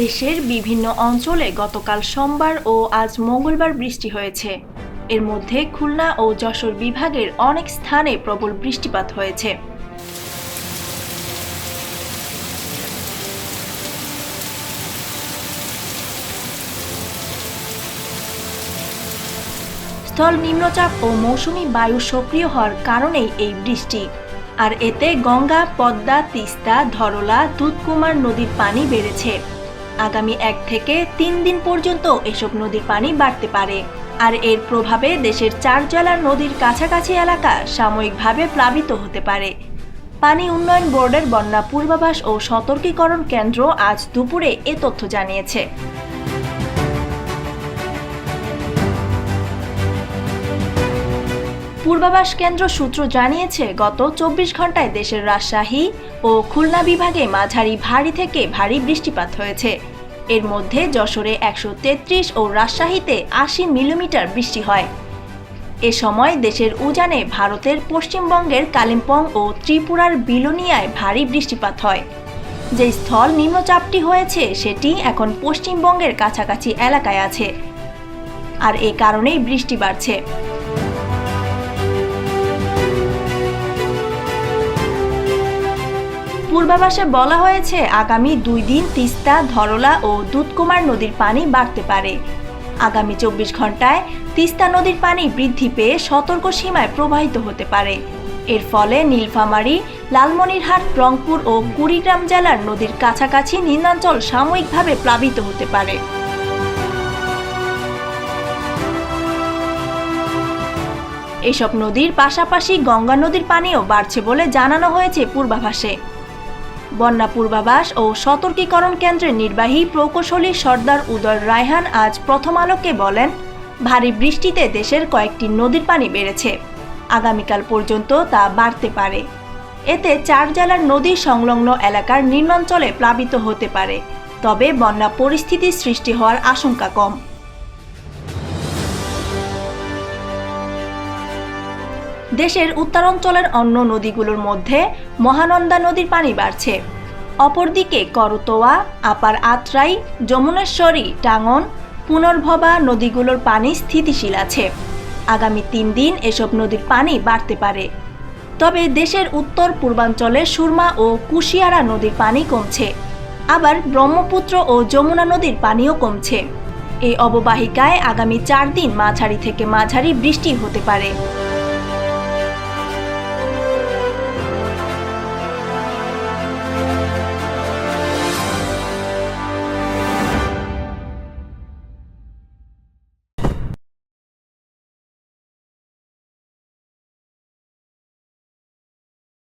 দেশের বিভিন্ন অঞ্চলে গতকাল সোমবার ও আজ মঙ্গলবার বৃষ্টি হয়েছে। এর মধ্যে খুলনা ও যশোর বিভাগের অনেক স্থানে প্রবল বৃষ্টিপাত হয়েছে। স্থল নিম্নচাপ ও মৌসুমী বায়ু সক্রিয় হওয়ার কারণেই এই বৃষ্টি। আর এতে গঙ্গা, পদ্মা, তিস্তা, ধরলা, দুধকুমার নদীর পানি বেড়েছে। আগামী এক থেকে তিন দিন পর্যন্ত এসব নদীর পানি বাড়তে পারে। আর এর প্রভাবে দেশের চার জেলার নদীর কাছাকাছি এলাকা সাময়িকভাবে প্লাবিত হতে পারে। পানি উন্নয়ন বোর্ডের বন্যা পূর্বাভাস ও সতর্কীকরণ কেন্দ্র আজ দুপুরে এ তথ্য জানিয়েছে। পূর্বাভাস কেন্দ্র সূত্র জানিয়েছে, গত চব্বিশ ঘন্টায় দেশের রাজশাহী ও খুলনা বিভাগে মাঝারি ভারী থেকে ভারী বৃষ্টিপাত হয়েছে। এর মধ্যে যশোরে একশো তেত্রিশ ও রাজশাহীতে আশি মিলিমিটার বৃষ্টি হয়। এ সময় দেশের উজানে ভারতের পশ্চিমবঙ্গের কালিম্পং ও ত্রিপুরার বিলোনিয়ায় ভারী বৃষ্টিপাত হয়। যে স্থল নিম্নচাপটি হয়েছে, সেটি এখন পশ্চিমবঙ্গের কাছাকাছি এলাকায় আছে। আর এ কারণেই বৃষ্টি বাড়ছে। পূর্বাভাসে বলা হয়েছে, আগামী দুই দিন তিস্তা, ধরলা ও দুধকুমার নদীর পানি বাড়তে পারে। আগামী চব্বিশ ঘন্টায় তিস্তা নদীর পানি বৃদ্ধি পেয়ে সতর্ক সীমায় প্রবাহিত হতে পারে। এর ফলে নীলফামারী, লালমনিরহাট, রংপুর ও কুড়িগ্রাম জেলার নদীর কাছাকাছি নিম্নাঞ্চল সাময়িকভাবে প্লাবিত হতে পারে। এসব নদীর পাশাপাশি গঙ্গা নদীর পানিও বাড়ছে বলে জানানো হয়েছে পূর্বাভাসে। বন্যা পূর্বাভাস ও সতর্কীকরণ কেন্দ্রের নির্বাহী প্রকৌশলী সর্দার উদয় রায়হান আজ প্রথম আলোকে বলেন, ভারী বৃষ্টিতে দেশের কয়েকটি নদীর পানি বেড়েছে। আগামীকাল পর্যন্ত তা বাড়তে পারে। এতে চার জেলার নদী সংলগ্ন এলাকার নিম্নাঞ্চলে প্লাবিত হতে পারে। তবে বন্যা পরিস্থিতি সৃষ্টি হওয়ার আশঙ্কা কম। দেশের উত্তরাঞ্চলের অন্য নদীগুলোর মধ্যে মহানন্দা নদীর পানি বাড়ছে। অপরদিকে করতোয়া, আপার আত্রাই, যমুনেশ্বরী, টাঙ্গন, পুনর্ভবা নদীগুলোর পানি স্থিতিশীল আছে। আগামী তিন দিন এসব নদীর পানি বাড়তে পারে। তবে দেশের উত্তর পূর্বাঞ্চলে সুরমা ও কুশিয়ারা নদীর পানি কমছে। আবার ব্রহ্মপুত্র ও যমুনা নদীর পানিও কমছে। এই অববাহিকায় আগামী চার দিন মাঝারি থেকে মাঝারি বৃষ্টি হতে পারে।